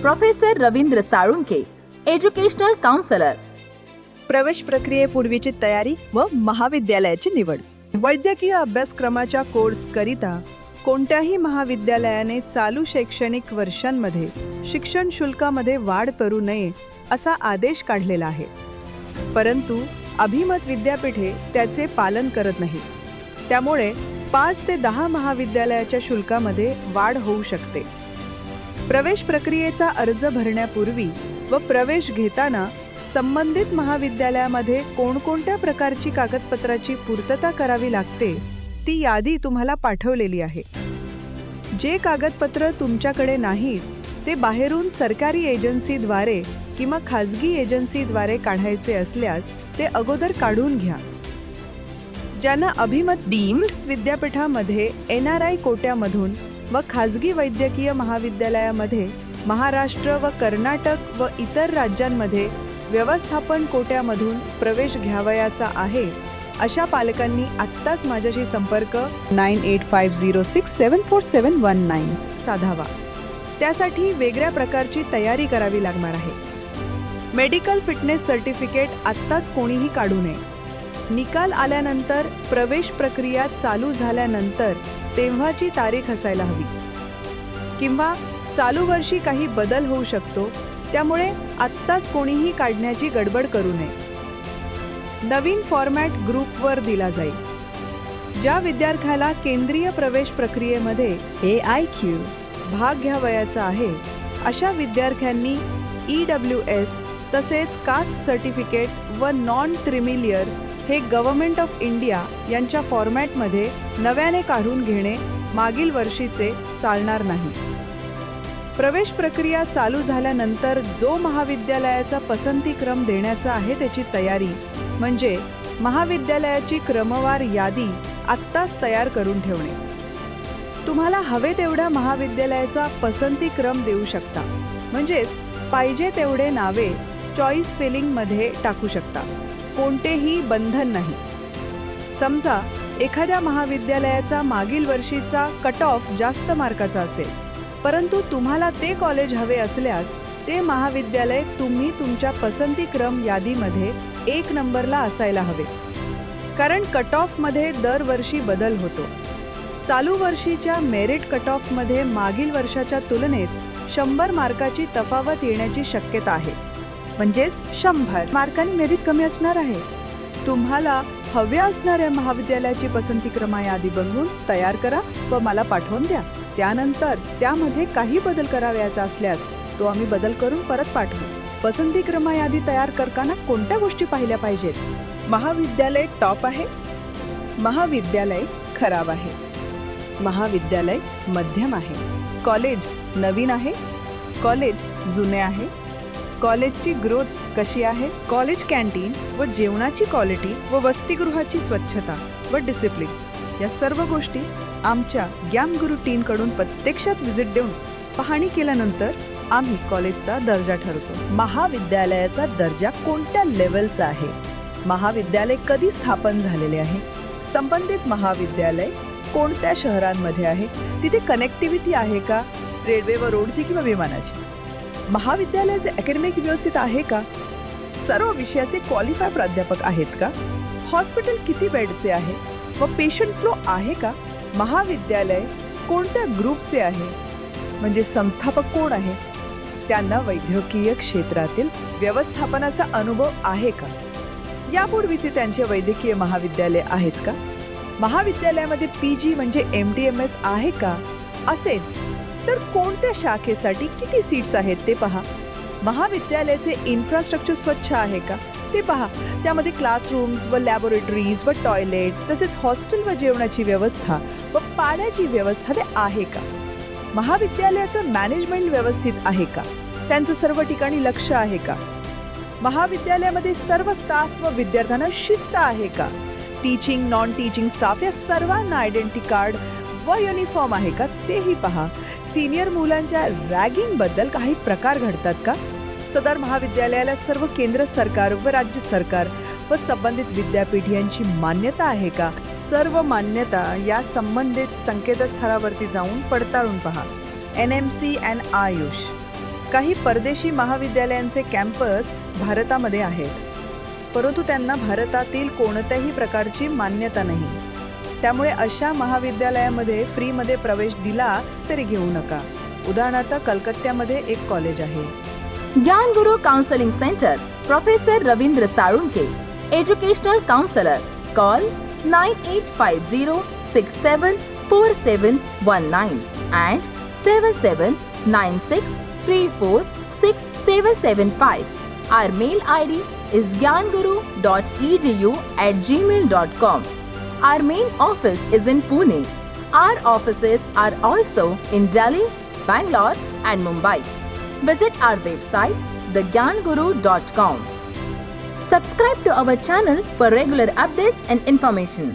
Professor Ravindra Salunke educational counsellor. प्रवेश प्रक्रियेपूर्वीची तयारी व महाविद्यालयाची निवड. वैद्यकीय अभ्यासक्रमाच्या कोर्स करिता कोणत्याही महाविद्यालयाने चालू शैक्षणिक वर्षांमध्ये शिक्षण शुल्कामध्ये वाढ करू नये असा आदेश काढलेला आहे. परंतु अभिमत विद्यापीठे त्याचे पालन करत नाही. त्यामुळे पाच ते दहा महाविद्यालयाच्या शुल्कामध्ये वाढ होऊ शकते. प्रवेश प्रक्रियेचा अर्ज भरण्यापूर्वी व प्रवेश घेताना संबंधित महाविद्यालयामध्ये कोणकोणत्या प्रकारची कागदपत्राची पूर्तता करावी लागते ती यादी तुम्हाला पाठवलेली आहे. जे कागदपत्र तुमच्याकडे नाहीत ते बाहेरून सरकारी एजन्सीद्वारे किंवा खाजगी एजन्सीद्वारे काढायचे असल्यास ते अगोदर काढून घ्या. ज्यांना अभिमत डीम्ड विद्यापीठामध्ये एन आर आय कोट्यामधून व खाजगी वैद्यकीय महाविद्यालयामध्ये महाराष्ट्र व कर्नाटक व इतर राज्यांमध्ये व्यवस्थापन कोट्यामधून प्रवेश घ्यावयाचा आहे अशा पालकांनी आत्ताच माझ्याशी संपर्क nine eight five zero six seven four seven one nine साधावा. त्यासाठी वेगळ्या प्रकारची तयारी करावी लागणार आहे. मेडिकल फिटनेस सर्टिफिकेट आत्ताच कोणीही काढू नये. निकाल आल्यानंतर प्रवेश प्रक्रिया चालू झाल्यानंतर तेव्हाची तारीख असायला हवी. किंवा चालू वर्षी काही बदल होऊ शकतो त्यामुळे आत्ताच कोणीही काढण्याची गडबड करू नये. नवीन फॉर्मॅट ग्रुपवर दिला जाईल. ज्या विद्यार्थ्याला केंद्रीय प्रवेश प्रक्रियेमध्ये ए आय क्यू भाग घ्यावयाचा आहे. अशा विद्यार्थ्यांनी ई डब्ल्यू एस तसेच कास्ट सर्टिफिकेट व नॉन क्रिमिलियर हे गव्हर्नमेंट ऑफ इंडिया यांच्या फॉर्मॅटमध्ये नव्याने काढून घेणे मागील वर्षीचे चालणार नाही. प्रवेश प्रक्रिया चालू झाल्यानंतर जो महाविद्यालयाचा पसंतीक्रम देण्याचा आहे त्याची तयारी म्हणजे महाविद्यालयाची क्रमवार यादी आत्ताच तयार करून ठेवणे. तुम्हाला हवे तेवढ्या महाविद्यालयाचा पसंती क्रम देऊ शकता. म्हणजेच पाहिजे तेवढे नावे चॉईस फिलिंगमध्ये टाकू शकता. कोणतेही बंधन नाही. समजा एखाद्या महाविद्यालयाचा मागील वर्षीचा कट ऑफ जास्त मार्काचा असेल. परंतु तुम्हाला ते कॉलेज हवे असल्यास ते महाविद्यालय तुम्ही तुमच्या पसंतीक्रम यादीमध्ये एक नंबरला असायला हवे. कारण कट ऑफमध्ये दरवर्षी बदल होतो. चालू वर्षीच्या मेरिट कट ऑफमध्ये मागील वर्षाच्या तुलनेत शंभर मार्काची तफावत येण्याची शक्यता आहे. म्हणजेच शंभर मार्कांनी मेरिट कमी असणार आहे. तुम्हाला हव्या असणाऱ्या महाविद्यालयाची पसंतीक्रमा यादी बनवून तयार करा व मला पाठवून द्या. त्यानंतर त्यामध्ये काही बदल करावयाचा असल्यास तो आम्ही बदल करून परत पाठवू. पसंतीक्रमा यादी तयार करताना कोणत्या गोष्टी पाहिल्या पाहिजेत? महाविद्यालय टॉप आहे. महाविद्यालय खराब आहे. महाविद्यालय मध्यम आहे. कॉलेज नवीन आहे. कॉलेज जुने आहे. कॉलेजची ग्रोथ कशी आहे? कॉलेज कॅन्टीन व जेवणाची क्वालिटी व वसतिगृहाची स्वच्छता व डिसिप्लिन या सर्व गोष्टी आमच्या ग्याम टीमकडून प्रत्यक्षात व्हिजिट देऊन पाहणी केल्यानंतर आम्ही कॉलेजचा दर्जा ठरवतो. महाविद्यालयाचा दर्जा कोणत्या लेवलचा आहे? महाविद्यालय कधी स्थापन झालेले आहे? संबंधित महाविद्यालय कोणत्या शहरांमध्ये आहे? तिथे कनेक्टिव्हिटी आहे का? रेल्वे व रोडची किंवा विमानाची? महाविद्यालयाचे अकॅडमिक व्यवस्थित आहे का? सर्व विषयाचे क्वालिफाय प्राध्यापक आहेत का? हॉस्पिटल किती बेडचे आहे? व पेशंट फ्लो आहे का? महाविद्यालय कोणत्या ग्रुपचे आहे? म्हणजे संस्थापक कोण आहे? त्यांना वैद्यकीय क्षेत्रातील व्यवस्थापनाचा अनुभव आहे का? यापूर्वीचे त्यांचे वैद्यकीय महाविद्यालय आहेत का? महाविद्यालयामध्ये पी जी म्हणजे एम डी एम एस आहे का? असेल. तर कोणत्या शाखेसाठी किती सीट्स आहेत ते पहा. महाविद्यालयाचे इन्फ्रास्ट्रक्चर स्वच्छ आहे का? ते पहा. त्यामध्ये क्लासरूम्स व लॅबोरेटरीज व टॉयलेट तसेच हॉस्टेल व जेवणाची व्यवस्था व पाण्याची व्यवस्था ते आहे का? महाविद्यालयाचं मॅनेजमेंट व्यवस्थित आहे का? त्यांचं सर्व ठिकाणी लक्ष आहे का? महाविद्यालयामध्ये सर्व स्टाफ व विद्यार्थ्यांना शिस्त आहे का? टीचिंग नॉन टीचिंग स्टाफ या सर्वांना आयडेंटिटी कार्ड व युनिफॉर्म आहे का तेही पहा. सिनियर मुलांच्या रॅगिंगबद्दल काही प्रकार घडतात का? सदर महाविद्यालयाला सर्व केंद्र सरकार व राज्य सरकार व संबंधित विद्यापीठ यांची मान्यता आहे का? सर्व मान्यता या संबंधित संकेतस्थळावरती जाऊन पडताळून पहा. N M C and AYUSH काही परदेशी महाविद्यालयांचे कॅम्पस भारतामध्ये आहेत. परंतु त्यांना भारतातील कोणत्याही प्रकारची मान्यता नाही. त्यामुळे अशा महाविद्यालयामध्ये फ्रीमध्ये प्रवेश दिला तरी घेऊ नका. उदाहरणार्थ कलकत्त्यामध्ये एक कॉलेज आहे. Gyan Guru centre professor Ravindra Salunke educational counsellor call nine eight five zero six seven four seven one nine and seven seven nine six three four six seven seven five or mail I D is gyanguru.edu at gmail.com. Our main office is in Pune. Our offices are also in Delhi, Bangalore, and Mumbai. Visit our website thegyanguru.com. Subscribe to our channel for regular updates and information.